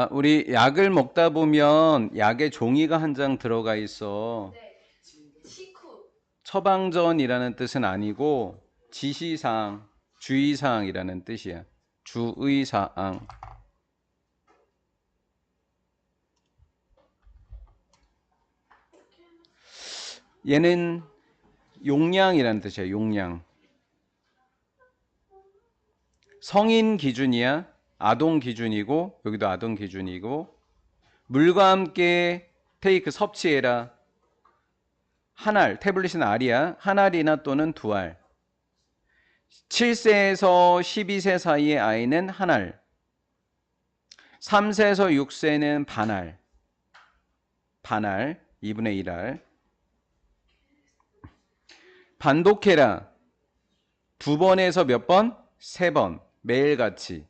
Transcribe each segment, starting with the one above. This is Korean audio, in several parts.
아, 우리 약을 먹다 보면 약에 종이가 한 장 들어가 있어. 네. 처방전이라는 뜻은 아니고 지시사항, 주의사항이라는 뜻이야. 주의사항. 얘는 용량이라는 뜻이야. 용량. 성인 기준이야. 아동 기준이고 여기도 아동 기준이고 물과 함께 테이크 섭취해라. 한 알, 태블릿은 알이야. 한 알이나 또는 두 알. 7세에서 12세 사이의 아이는 한 알. 3세에서 6세는 반 알. 반 알, 2분의 1알. 반독해라. 두 번에서 몇 번? 세 번. 매일같이.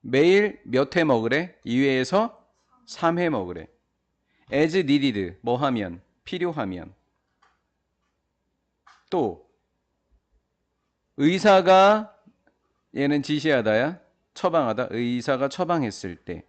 매일 몇 회 먹으래? 2회에서 3회 먹으래. as needed 뭐 하면? 필요하면. 또 의사가 얘는 지시하다야? 처방하다? 의사가 처방했을 때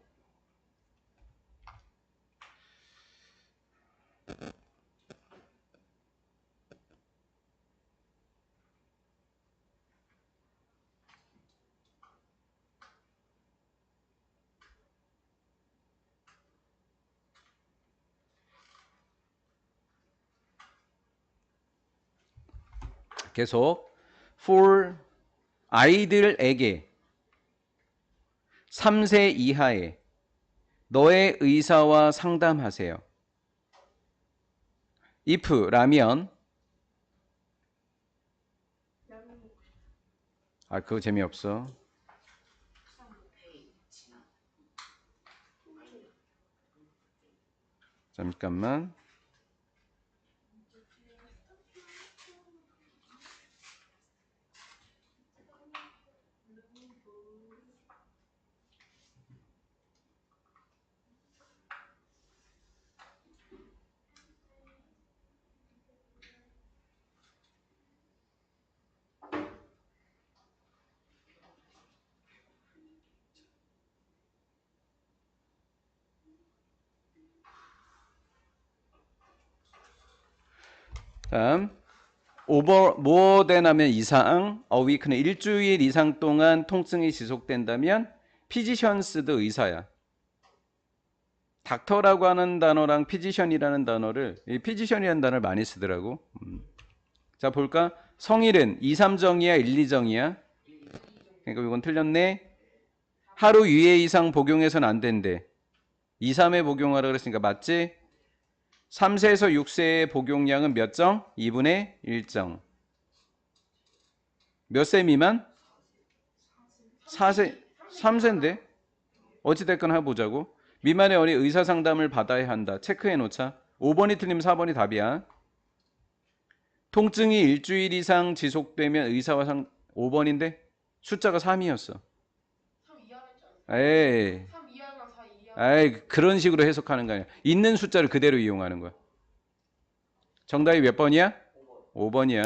계속 for 아이들에게 3세 이하의 너의 의사와 상담하세요. if라면 아 그거 재미없어. 잠깐만. 다음 over more than 하면 이상, week는 일주일 이상 동안 통증이 지속된다면 physicians도 의사야. 닥터라고 하는 단어랑 physician이라는 단어를 이 physician이라는 단어를 많이 쓰더라고. 음. 자 볼까? 성일은 2, 3정이야, 1, 2정이야? 그러니까 이건 틀렸네. 하루 2회 이상 복용해서는 안 된대. 2, 3회 복용하라 그랬으니까 맞지? 3세에서 6세의 복용량은 몇 정? 2분의 1정. 몇 세 미만? 4세, 3세인데? 어찌됐건 해보자고. 미만의 어린 의사 상담을 받아야 한다. 체크해 놓자. 5번이 틀리면 4번이 답이야. 통증이 일주일 이상 지속되면 의사와 상 5번인데 숫자가 3이었어. 3 이하라 했잖아. 에이. 3 이하랑 4 이하. 에이, 그런 식으로 해석하는 거 아니야. 있는 숫자를 그대로 이용하는 거야. 정답이 몇 번이야? 5번이야.